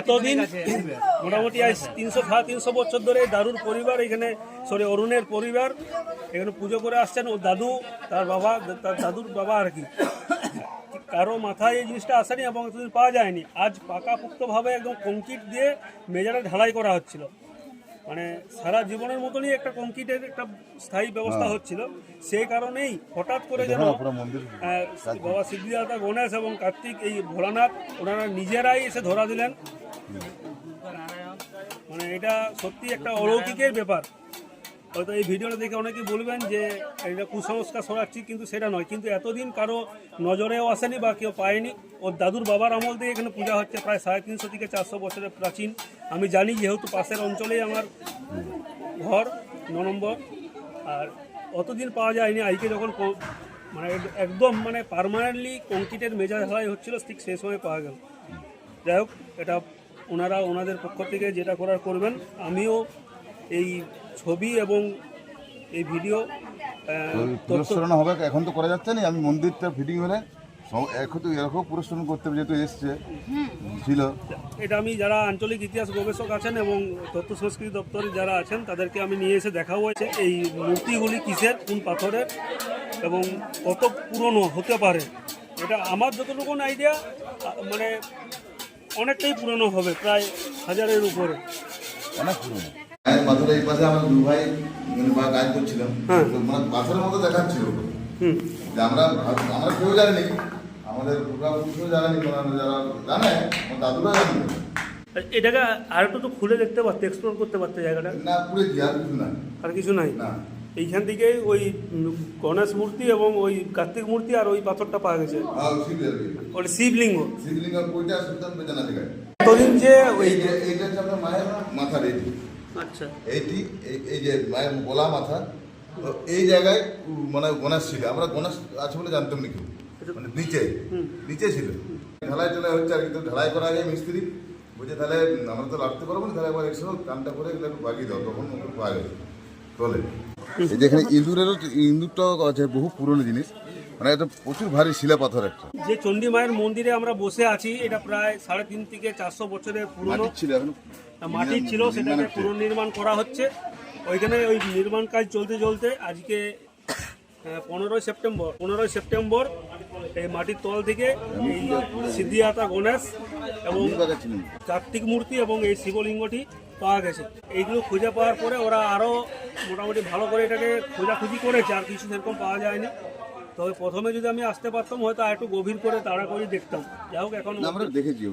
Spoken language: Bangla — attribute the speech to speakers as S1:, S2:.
S1: এতদিন মোটামুটি আজ তিনশো সাড়ে তিনশো বছর ধরে দারুর পরিবার এখানে সরি অরুণের পরিবার এখানে পুজো করে আসছেন। ও দাদু তার বাবা তার দাদুর বাবা আর কি। কারও মাথায় এই জিনিসটা আসেনি এবং এতদিন পাওয়া যায়নি। আজ পাকাপোক্তভাবে একদম কংক্রিট দিয়ে মেজারে ঢালাই করা হচ্ছিল। মানে সারা জীবনের মতনই একটা কংক্রিটের একটা স্থায়ী ব্যবস্থা হচ্ছিল। সেই কারণেই হঠাৎ করে যেন আহ, বাবা সিদ্ধিদাতা গণেশ এবং কার্তিক এই ভোলানাথ ওনারা নিজেরাই এসে ধরা দিলেন। মানে এটা সত্যি একটা অলৌকিকের ব্যাপার। হয়তো এই ভিডিওটা দেখে অনেকে বলবেন যে এটা কুসংস্কার সরাচ্ছি কিন্তু সেটা নয়। কিন্তু এতদিন কারও নজরেও আসেনি বা কেউ পায়নি। ওর দাদুর বাবার আমল দিয়ে এখানে পূজা হচ্ছে প্রায় সাড়ে তিনশো থেকে চারশো বছরের প্রাচীন। আমি জানি যেহেতু পাশের অঞ্চলেই আমার ঘর, ন নম্বর। আর অতদিন পাওয়া যায়নি। আজকে যখন মানে একদম মানে পার্মানেন্টলি কংক্রিটের মেজাজ ঢালাই হচ্ছিল, ঠিক সেই সময় পাওয়া গেল। যাই হোক, এটা ওনারা ওনাদের পক্ষ থেকে যেটা করার করবেন। আমিও এই ছবি এবং এই ভিডিও তথ্য
S2: হবে এখন তো করা যাচ্ছে না আমি মন্দিরটা ফিটিং হলে এখন তো এরকম পুরস্কারণ করতে হবে যেহেতু এসছে ছিল।
S1: এটা আমি যারা আঞ্চলিক ইতিহাস গবেষক আছেন এবং তথ্য সংস্কৃতি দপ্তরে যারা আছেন তাদেরকে আমি নিয়ে এসে দেখাবো হয়েছে এই মূর্তিগুলি কিসের কোন পাথরের এবং কত পুরনো হতে পারে। এটা আমার যতটুকু আইডিয়া মানে অনেকটাই পুরনো হবে প্রায় হাজারের উপরে।
S2: অনেক পুরনো। মাথার এই পাশে আমার দু ভাই মানে বা কাজ করছিলাম তো মানে পাথরের মতো দেখাচ্ছিল আমরা আমরা কেউ জানিনি। আমাদের পূর্বাপুরুষও জানেনি যারা জানে আমার দাদুরা জানি।
S1: এটাকে আর একটু তো খুলে দেখতে পারতে এক্সপ্লোর করতে পারতে জায়গাটা?
S2: না পুরো আর কিছু না
S1: আর কিছু নাই?
S2: না।
S1: এইখান থেকে ওই গণেশ মূর্তি এবং ওই কার্তিক মূর্তি আর ওই পাথরটা পাওয়া গেছে। ওটা শিবলিঙ্গ।
S2: শিবলিঙ্গ কইটা সুলতান বেজানা দেখায়
S1: এতদিন যে ওই
S2: এইটা হচ্ছে আপনার মায়ের মাথার এইটি
S1: আচ্ছা
S2: এইটি এই- যে মায়ের গলা মাথা তো এই জায়গায় মানে গণেশ ছিল। আমরা গণেশ আছে বলে জানতাম নাকি? মানে নিচে নিচে ছিল। ঢালাই টলাই হচ্ছে আর কি তো ঢালাই করা আগে মিস্ত্রি। বলছে তাহলে আমরা তো লাগতে পারব না তাহলে একবার একশো কানটা করে এগুলো একটু বাগিয়ে দাও তখন মুখ পাওয়া তলে এই যেখানে ইঁদুরেরও ইঁদুরটাও আছে বহু পুরনো জিনিস। মানে এটা প্রচুর ভারী শিলা পাথর একটা।
S1: যে চণ্ডী মায়ের মন্দিরে আমরা বসে আছি এটা প্রায় সাড়ে তিন থেকে চারশো বছরের পুরনো।
S2: ছিল এখন
S1: মাটির ছিল সেটাকে পুনর্নির্মাণ করা হচ্ছে। ওইখানে ওই নির্মাণ কাজ চলতে চলতে আজকে পনেরোই সেপ্টেম্বর পনেরোই সেপ্টেম্বর এই মাটির তল থেকে এই সিদ্ধিয়াতা গণেশ এবং কার্তিক মূর্তি এবং এই শিবলিঙ্গটি পাওয়া গেছে। এইগুলো খুঁজে পাওয়ার পরে ওরা আরও মোটামুটি ভালো করে এটাকে খোঁজাখুঁজি করেছে আর কিছু সেরকম পাওয়া যায়নি। তবে প্রথমে যদি আমি আসতে পারতাম হয়তো আর একটু গভীর করে তাড়া করে দেখতাম। যাই হোক এখন
S2: আমরা দেখেছি।